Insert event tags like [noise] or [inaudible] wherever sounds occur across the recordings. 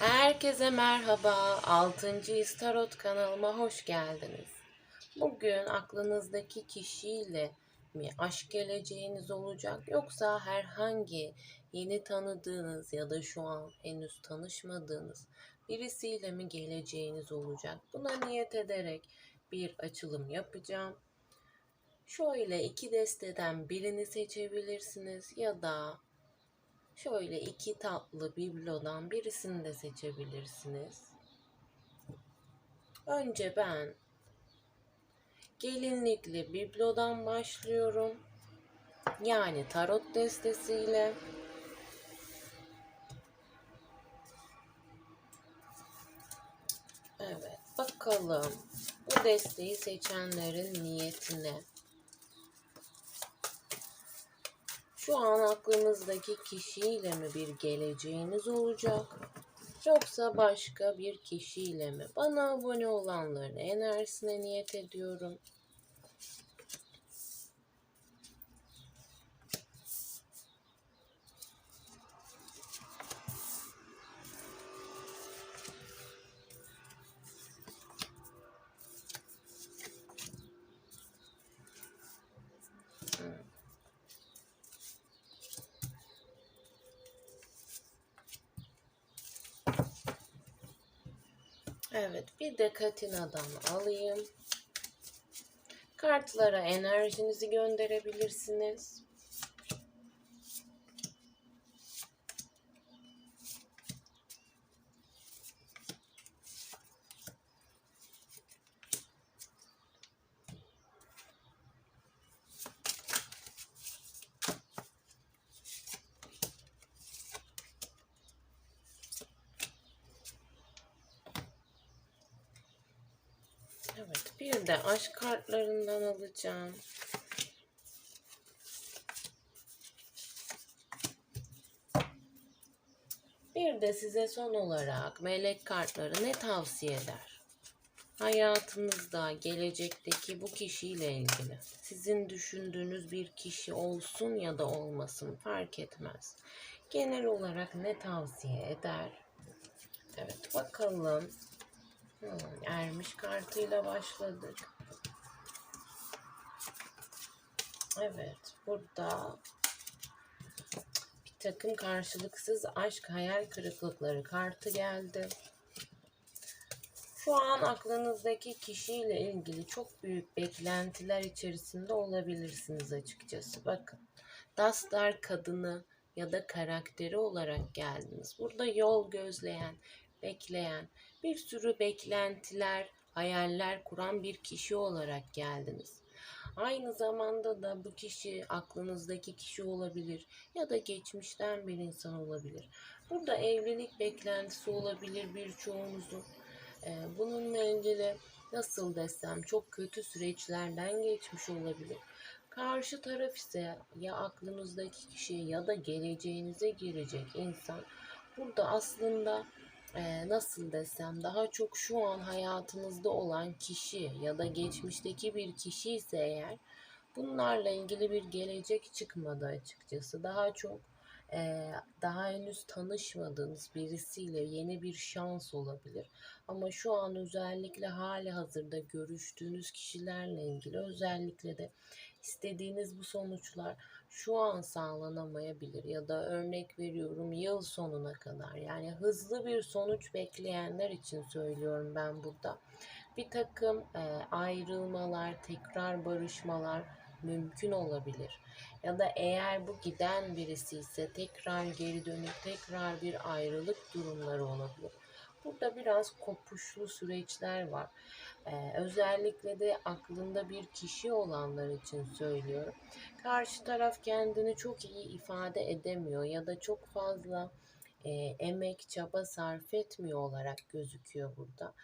Herkese merhaba. 6. Tarot kanalıma hoş geldiniz. Bugün aklınızdaki kişiyle mi aşk geleceğiniz olacak yoksa herhangi yeni tanıdığınız ya da şu an henüz tanışmadığınız birisiyle mi geleceğiniz olacak? Buna niyet ederek bir açılım yapacağım. Şöyle iki desteden birini seçebilirsiniz ya da Şöyle iki tatlı biblodan birisini de seçebilirsiniz. Önce ben gelinlikli biblodan başlıyorum. Yani tarot destesiyle. Evet, bakalım bu desteği seçenlerin niyetine. Şu an aklınızdaki kişiyle mi bir geleceğiniz olacak? Yoksa başka bir kişiyle mi? Bana abone olanların enerjisine niyet ediyorum. Evet, bir de Katina'dan alayım. Kartlara enerjinizi gönderebilirsiniz. Evet, bir de aşk kartlarından alacağım. Bir de size son olarak melek kartları ne tavsiye eder? Hayatınızda gelecekteki bu kişiyle ilgili sizin düşündüğünüz bir kişi olsun ya da olmasın fark etmez. Genel olarak ne tavsiye eder? Evet bakalım. Ermiş kartıyla başladık. Evet, burada bir takım karşılıksız aşk hayal kırıklıkları kartı geldi. Şu an aklınızdaki kişiyle ilgili çok büyük beklentiler içerisinde olabilirsiniz açıkçası. Bakın, Dastar kadını ya da karakteri olarak geldiniz. Burada yol gözleyen, bekleyen, bir sürü beklentiler, hayaller kuran bir kişi olarak geldiniz. Aynı zamanda da bu kişi aklınızdaki kişi olabilir ya da geçmişten bir insan olabilir. Burada evlilik beklentisi olabilir birçoğunuzun. Ee, bununla ilgili nasıl desem çok kötü süreçlerden geçmiş olabilir. Karşı taraf ise ya aklınızdaki kişi ya da geleceğinize girecek insan burada aslında e, nasıl desem daha çok şu an hayatınızda olan kişi ya da geçmişteki bir kişi ise eğer bunlarla ilgili bir gelecek çıkmadı açıkçası. Daha çok e, daha henüz tanışmadığınız birisiyle yeni bir şans olabilir. Ama şu an özellikle hali hazırda görüştüğünüz kişilerle ilgili özellikle de istediğiniz bu sonuçlar şu an sağlanamayabilir ya da örnek veriyorum yıl sonuna kadar yani hızlı bir sonuç bekleyenler için söylüyorum ben burada. Bir takım e, ayrılmalar, tekrar barışmalar mümkün olabilir. Ya da eğer bu giden birisi ise tekrar geri dönüp tekrar bir ayrılık durumları olabilir. Burada biraz kopuşlu süreçler var. Ee, özellikle de aklında bir kişi olanlar için söylüyorum. Karşı taraf kendini çok iyi ifade edemiyor ya da çok fazla e, emek, çaba sarf etmiyor olarak gözüküyor burada.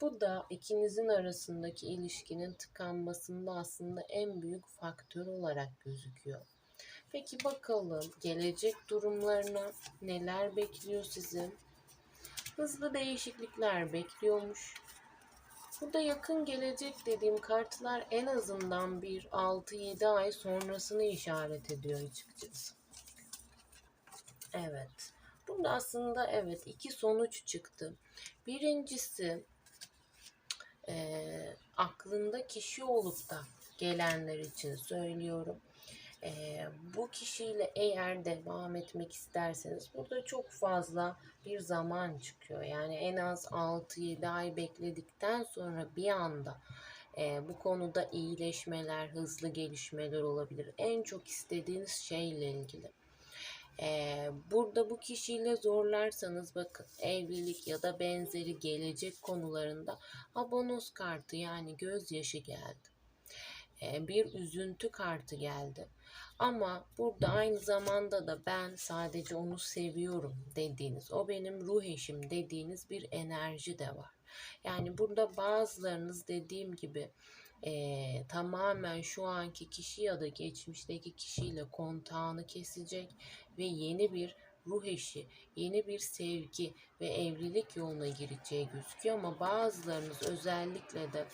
Bu da ikinizin arasındaki ilişkinin tıkanmasında aslında en büyük faktör olarak gözüküyor. Peki bakalım gelecek durumlarına neler bekliyor sizi? Hızlı değişiklikler bekliyormuş. Burada yakın gelecek dediğim kartlar en azından bir 6-7 ay sonrasını işaret ediyor açıkçası. Evet. Burada aslında evet iki sonuç çıktı. Birincisi e, aklında kişi olup da gelenler için söylüyorum. E, bu kişiyle eğer devam etmek isterseniz burada çok fazla bir zaman çıkıyor. Yani en az 6-7 ay bekledikten sonra bir anda e, bu konuda iyileşmeler, hızlı gelişmeler olabilir. En çok istediğiniz şeyle ilgili. Ee, burada bu kişiyle zorlarsanız bakın evlilik ya da benzeri gelecek konularında abonos kartı yani gözyaşı geldi. Ee, bir üzüntü kartı geldi. Ama burada aynı zamanda da ben sadece onu seviyorum dediğiniz, o benim ruh eşim dediğiniz bir enerji de var. Yani burada bazılarınız dediğim gibi e, tamamen şu anki kişi ya da geçmişteki kişiyle kontağını kesecek ve yeni bir ruh eşi, yeni bir sevgi ve evlilik yoluna gireceği gözüküyor ama bazılarınız özellikle de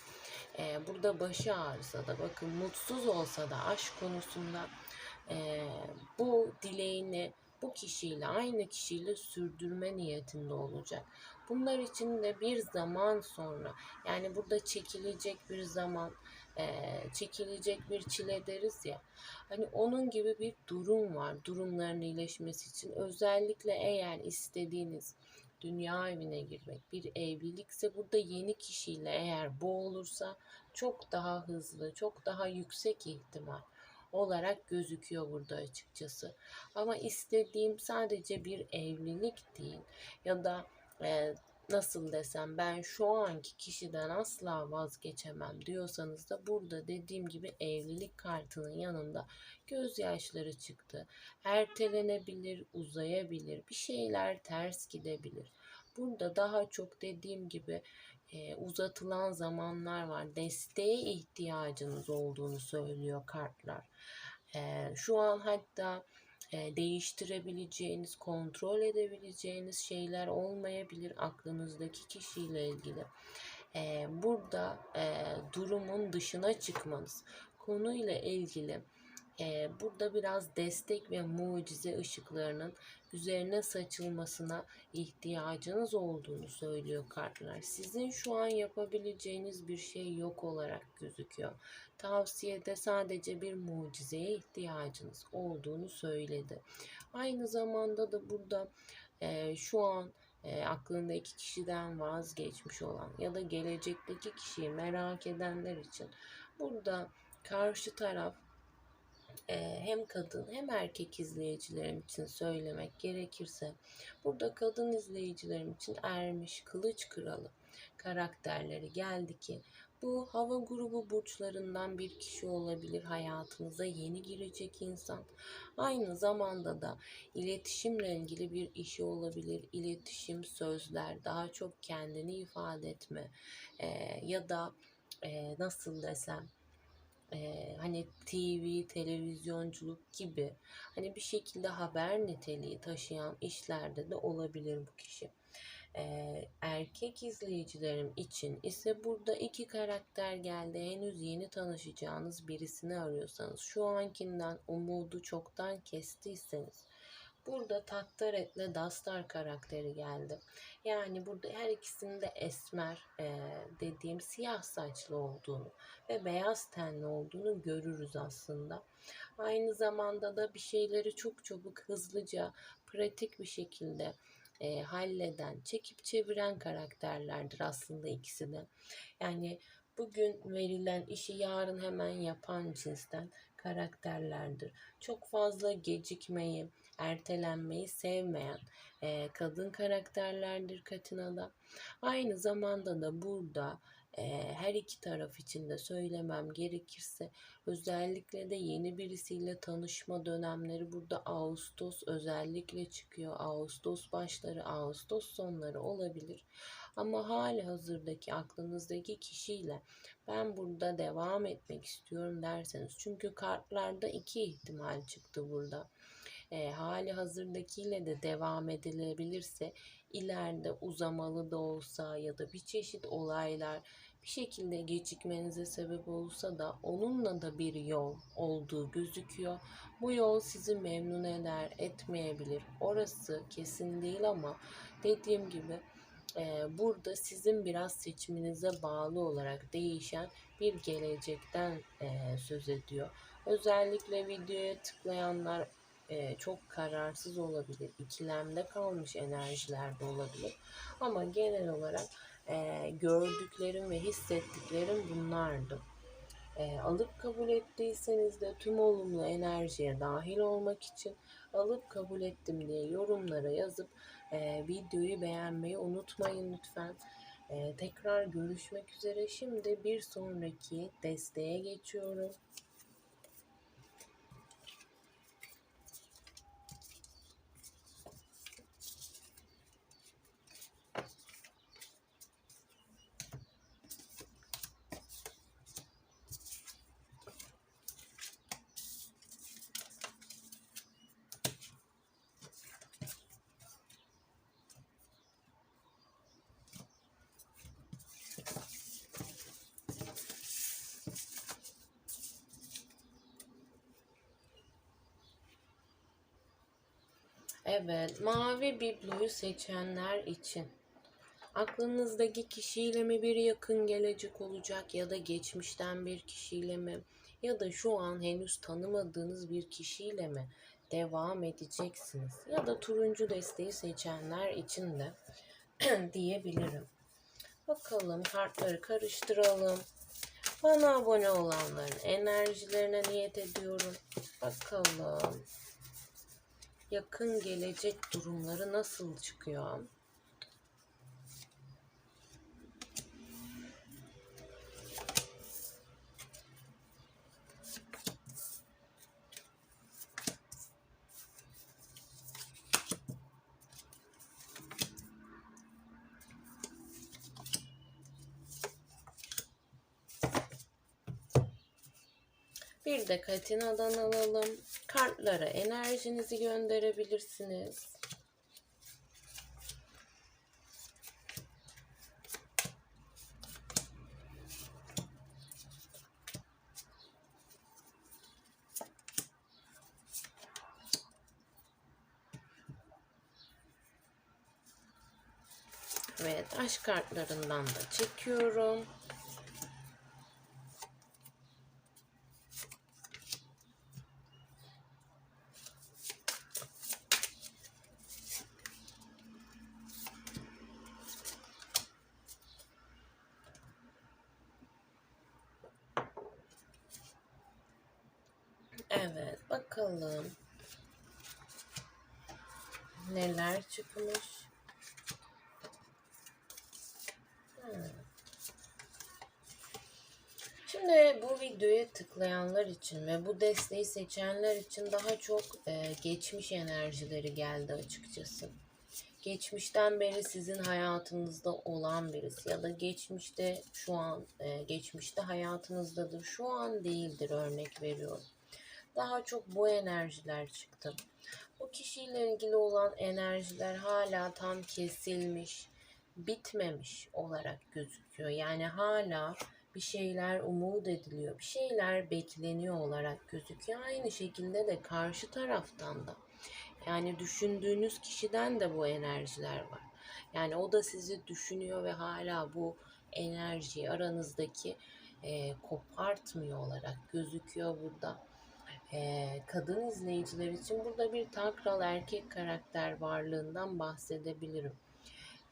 e, burada başı ağrısa da bakın mutsuz olsa da aşk konusunda e, bu dileğini bu kişiyle aynı kişiyle sürdürme niyetinde olacak. Bunlar için de bir zaman sonra yani burada çekilecek bir zaman e, çekilecek bir çile deriz ya. Hani onun gibi bir durum var. Durumların iyileşmesi için özellikle eğer istediğiniz dünya evine girmek bir evlilikse burada yeni kişiyle eğer bu olursa çok daha hızlı, çok daha yüksek ihtimal olarak gözüküyor burada açıkçası. Ama istediğim sadece bir evlilik değil ya da e, nasıl desem ben şu anki kişiden asla vazgeçemem diyorsanız da burada dediğim gibi evlilik kartının yanında gözyaşları çıktı. Ertelenebilir, uzayabilir, bir şeyler ters gidebilir. Burada daha çok dediğim gibi e, uzatılan zamanlar var. Desteğe ihtiyacınız olduğunu söylüyor kartlar. E, şu an hatta değiştirebileceğiniz, kontrol edebileceğiniz şeyler olmayabilir aklınızdaki kişiyle ilgili. E, burada e, durumun dışına çıkmanız, konuyla ilgili e, burada biraz destek ve mucize ışıklarının üzerine saçılmasına ihtiyacınız olduğunu söylüyor kartlar. Sizin şu an yapabileceğiniz bir şey yok olarak gözüküyor. Tavsiyede sadece bir mucizeye ihtiyacınız olduğunu söyledi. Aynı zamanda da burada şu an e, aklında iki kişiden vazgeçmiş olan ya da gelecekteki kişiyi merak edenler için burada karşı taraf hem kadın hem erkek izleyicilerim için söylemek gerekirse burada kadın izleyicilerim için ermiş kılıç kralı karakterleri geldi ki bu hava grubu burçlarından bir kişi olabilir hayatınıza yeni girecek insan. Aynı zamanda da iletişimle ilgili bir işi olabilir. İletişim, sözler, daha çok kendini ifade etme e, ya da e, nasıl desem e, hani TV, televizyonculuk gibi hani bir şekilde haber niteliği taşıyan işlerde de olabilir bu kişi. Ee, erkek izleyicilerim için ise burada iki karakter geldi. Henüz yeni tanışacağınız birisini arıyorsanız, şu ankinden umudu çoktan kestiyseniz Burada Tattaret'le Dastar karakteri geldi. Yani burada her ikisinde esmer e, dediğim siyah saçlı olduğunu ve beyaz tenli olduğunu görürüz aslında. Aynı zamanda da bir şeyleri çok çabuk, hızlıca, pratik bir şekilde e, halleden, çekip çeviren karakterlerdir aslında ikisi de. Yani bugün verilen işi yarın hemen yapan cinsten karakterlerdir. Çok fazla gecikmeyi, ertelenmeyi sevmeyen e, kadın karakterlerdir Katina'da. Aynı zamanda da burada e, her iki taraf için de söylemem gerekirse özellikle de yeni birisiyle tanışma dönemleri burada Ağustos özellikle çıkıyor. Ağustos başları, Ağustos sonları olabilir. Ama hali hazırdaki aklınızdaki kişiyle ben burada devam etmek istiyorum derseniz. Çünkü kartlarda iki ihtimal çıktı burada. E, hali hazırdakiyle de devam edilebilirse ileride uzamalı da olsa ya da bir çeşit olaylar bir şekilde gecikmenize sebep olsa da onunla da bir yol olduğu gözüküyor. Bu yol sizi memnun eder, etmeyebilir. Orası kesin değil ama dediğim gibi burada sizin biraz seçiminize bağlı olarak değişen bir gelecekten söz ediyor. Özellikle videoya tıklayanlar çok kararsız olabilir, ikilemde kalmış enerjilerde olabilir. Ama genel olarak gördüklerim ve hissettiklerim bunlardı. E, alıp kabul ettiyseniz de tüm olumlu enerjiye dahil olmak için alıp kabul ettim diye yorumlara yazıp e, videoyu beğenmeyi unutmayın lütfen. E, tekrar görüşmek üzere. Şimdi bir sonraki desteğe geçiyorum. Evet, mavi bibloyu seçenler için aklınızdaki kişiyle mi bir yakın gelecek olacak ya da geçmişten bir kişiyle mi ya da şu an henüz tanımadığınız bir kişiyle mi devam edeceksiniz ya da turuncu desteği seçenler için de [clears throat] diyebilirim. Bakalım kartları karıştıralım. Bana abone olanların enerjilerine niyet ediyorum. Bakalım yakın gelecek durumları nasıl çıkıyor? Bir de Katina'dan alalım. Kartlara enerjinizi gönderebilirsiniz. Evet, aşk kartlarından da çekiyorum. Evet, bakalım. Neler çıkmış? Hmm. Şimdi bu videoya tıklayanlar için ve bu desteği seçenler için daha çok e, geçmiş enerjileri geldi açıkçası. Geçmişten beri sizin hayatınızda olan birisi ya da geçmişte şu an e, geçmişte hayatınızdadır. Şu an değildir örnek veriyorum. Daha çok bu enerjiler çıktı. Bu kişiyle ilgili olan enerjiler hala tam kesilmiş, bitmemiş olarak gözüküyor. Yani hala bir şeyler umut ediliyor, bir şeyler bekleniyor olarak gözüküyor. Aynı şekilde de karşı taraftan da. Yani düşündüğünüz kişiden de bu enerjiler var. Yani o da sizi düşünüyor ve hala bu enerjiyi aranızdaki e, kopartmıyor olarak gözüküyor burada e, kadın izleyiciler için burada bir takral erkek karakter varlığından bahsedebilirim.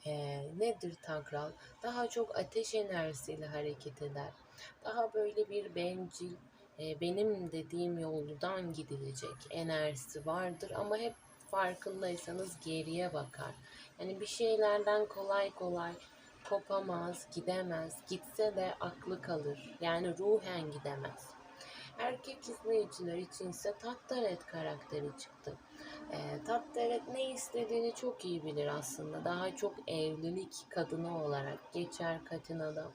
E, nedir takral? Daha çok ateş enerjisiyle hareket eder. Daha böyle bir bencil, e, benim dediğim yoldan gidilecek enerjisi vardır ama hep farkındaysanız geriye bakar. Yani bir şeylerden kolay kolay kopamaz, gidemez. Gitse de aklı kalır. Yani ruhen gidemez. Erkek izleyiciler içinse Tattaret karakteri çıktı. E, Tattaret ne istediğini çok iyi bilir aslında. Daha çok evlilik kadını olarak geçer Katina'da.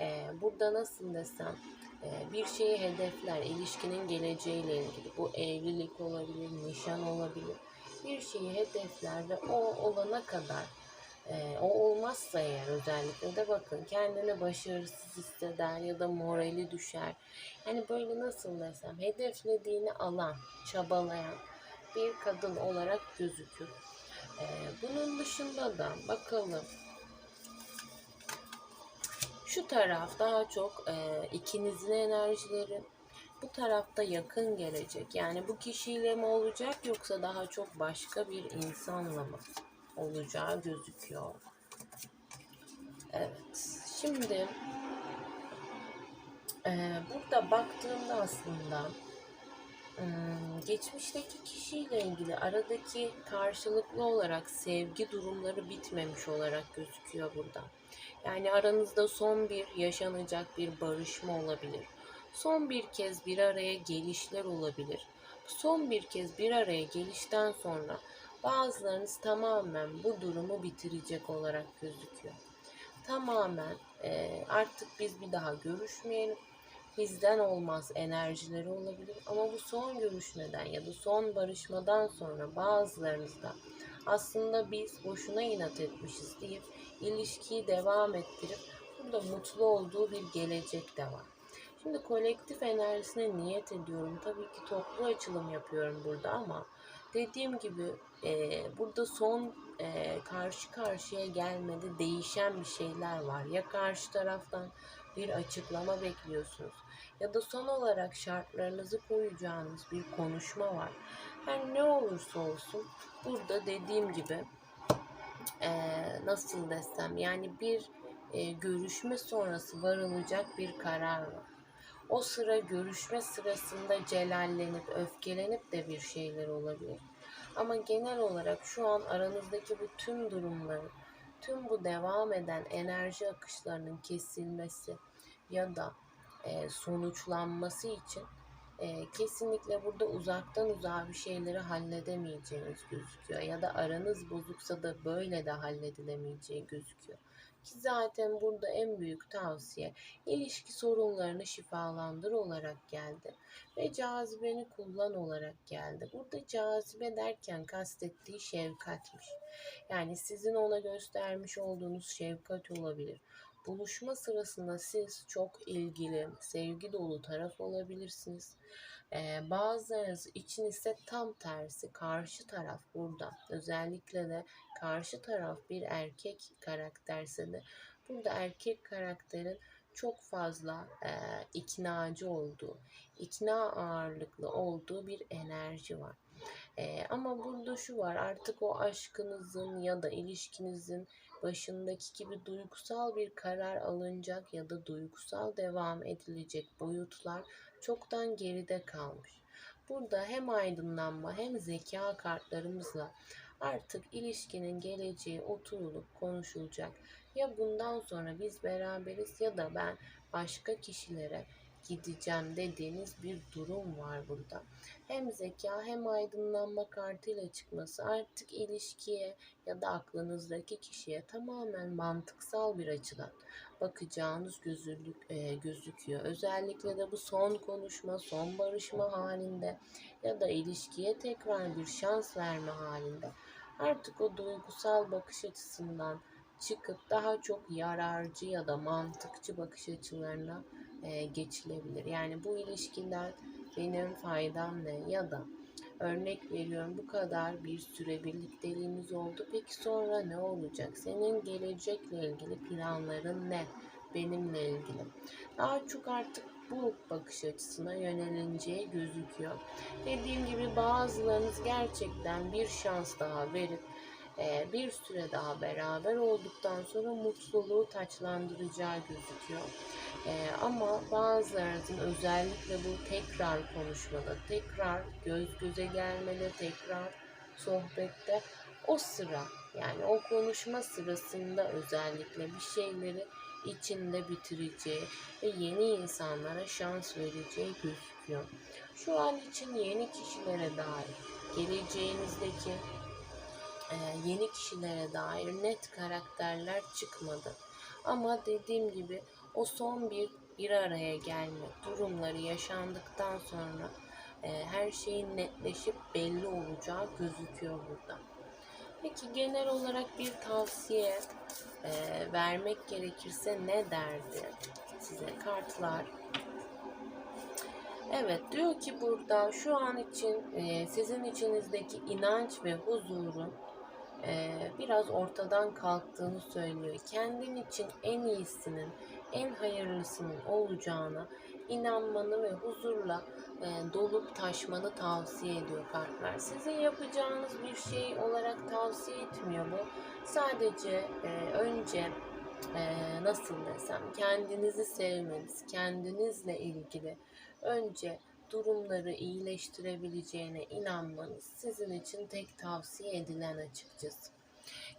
E, burada nasıl desem e, bir şeyi hedefler, ilişkinin geleceğiyle ilgili. Bu evlilik olabilir, nişan olabilir. Bir şeyi hedefler ve o olana kadar Ee, o olmazsa eğer özellikle de bakın kendini başarısız hisseder ya da morali düşer. Yani böyle nasıl desem hedeflediğini alan, çabalayan bir kadın olarak gözükür. Ee, bunun dışında da bakalım şu taraf daha çok e, ikinizin enerjileri, bu tarafta yakın gelecek. Yani bu kişiyle mi olacak yoksa daha çok başka bir insanla mı olacağı gözüküyor. Evet. Şimdi e, burada baktığımda aslında geçmişteki kişiyle ilgili aradaki karşılıklı olarak sevgi durumları bitmemiş olarak gözüküyor burada. Yani aranızda son bir yaşanacak bir barışma olabilir. Son bir kez bir araya gelişler olabilir. Son bir kez bir araya gelişten sonra bazılarınız tamamen bu durumu bitirecek olarak gözüküyor. Tamamen artık biz bir daha görüşmeyelim. Bizden olmaz enerjileri olabilir ama bu son görüşmeden ya da son barışmadan sonra bazılarınızda aslında biz boşuna inat etmişiz deyip ilişkiyi devam ettirip burada mutlu olduğu bir gelecek de var. Şimdi kolektif enerjisine niyet ediyorum. Tabii ki toplu açılım yapıyorum burada ama dediğim gibi e, burada son e, karşı karşıya gelmede değişen bir şeyler var. Ya karşı taraftan bir açıklama bekliyorsunuz ya da son olarak şartlarınızı koyacağınız bir konuşma var. Her ne olursa olsun burada dediğim gibi e, nasıl desem yani bir e, görüşme sonrası varılacak bir karar var. O sıra görüşme sırasında celallenip öfkelenip de bir şeyler olabilir. Ama genel olarak şu an aranızdaki bu tüm durumları, tüm bu devam eden enerji akışlarının kesilmesi ya da e, sonuçlanması için e, kesinlikle burada uzaktan uzağa bir şeyleri halledemeyeceğiniz gözüküyor. Ya da aranız bozuksa da böyle de halledilemeyeceği gözüküyor. Ki zaten burada en büyük tavsiye ilişki sorunlarını şifalandır olarak geldi. Ve cazibeni kullan olarak geldi. Burada cazibe derken kastettiği şefkatmiş. Yani sizin ona göstermiş olduğunuz şefkat olabilir. Buluşma sırasında siz çok ilgili, sevgi dolu taraf olabilirsiniz. Ee, bazılarınız için ise tam tersi karşı taraf burada. Özellikle de karşı taraf bir erkek karakterse de burada erkek karakterin çok fazla e, iknacı olduğu, ikna ağırlıklı olduğu bir enerji var. E, ama burada şu var artık o aşkınızın ya da ilişkinizin başındaki gibi duygusal bir karar alınacak ya da duygusal devam edilecek boyutlar çoktan geride kalmış. Burada hem aydınlanma hem zeka kartlarımızla artık ilişkinin geleceği oturulup konuşulacak. Ya bundan sonra biz beraberiz ya da ben başka kişilere gideceğim dediğiniz bir durum var burada. Hem zeka hem aydınlanma kartıyla çıkması artık ilişkiye ya da aklınızdaki kişiye tamamen mantıksal bir açıdan bakacağınız gözülük, e, gözüküyor. Özellikle de bu son konuşma, son barışma halinde ya da ilişkiye tekrar bir şans verme halinde artık o duygusal bakış açısından çıkıp daha çok yararcı ya da mantıkçı bakış açılarına e, geçilebilir. Yani bu ilişkiler benim faydam ne ya da örnek veriyorum bu kadar bir süre birlikteliğimiz oldu. Peki sonra ne olacak? Senin gelecekle ilgili planların ne? Benimle ilgili. Daha çok artık bu bakış açısına yönelineceği gözüküyor. Dediğim gibi bazılarınız gerçekten bir şans daha verip e, bir süre daha beraber olduktan sonra mutluluğu taçlandıracağı gözüküyor. Ee, ama bazılarınızın özellikle bu tekrar konuşmada, tekrar göz göze gelmede, tekrar sohbette o sıra yani o konuşma sırasında özellikle bir şeyleri içinde bitireceği ve yeni insanlara şans vereceği gözüküyor. Şu an için yeni kişilere dair geleceğinizdeki e, yeni kişilere dair net karakterler çıkmadı. Ama dediğim gibi o son bir bir araya gelme durumları yaşandıktan sonra e, her şeyin netleşip belli olacağı gözüküyor burada. Peki genel olarak bir tavsiye e, vermek gerekirse ne derdi size kartlar? Evet diyor ki burada şu an için e, sizin içinizdeki inanç ve huzurun e, biraz ortadan kalktığını söylüyor. Kendin için en iyisinin, en hayırlısının olacağına inanmanı ve huzurla e, dolup taşmanı tavsiye ediyor kartlar. Sizin yapacağınız bir şey olarak tavsiye etmiyor bu. Sadece e, önce e, nasıl desem kendinizi sevmeniz, kendinizle ilgili önce durumları iyileştirebileceğine inanmanız sizin için tek tavsiye edilen açıkçası.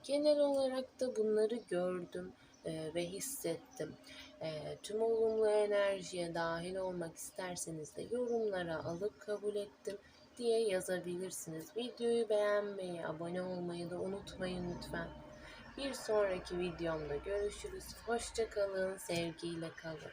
Genel olarak da bunları gördüm e, ve hissettim. E, tüm olumlu enerjiye dahil olmak isterseniz de yorumlara alıp kabul ettim diye yazabilirsiniz. Videoyu beğenmeyi, abone olmayı da unutmayın lütfen. Bir sonraki videomda görüşürüz. Hoşça kalın, sevgiyle kalın.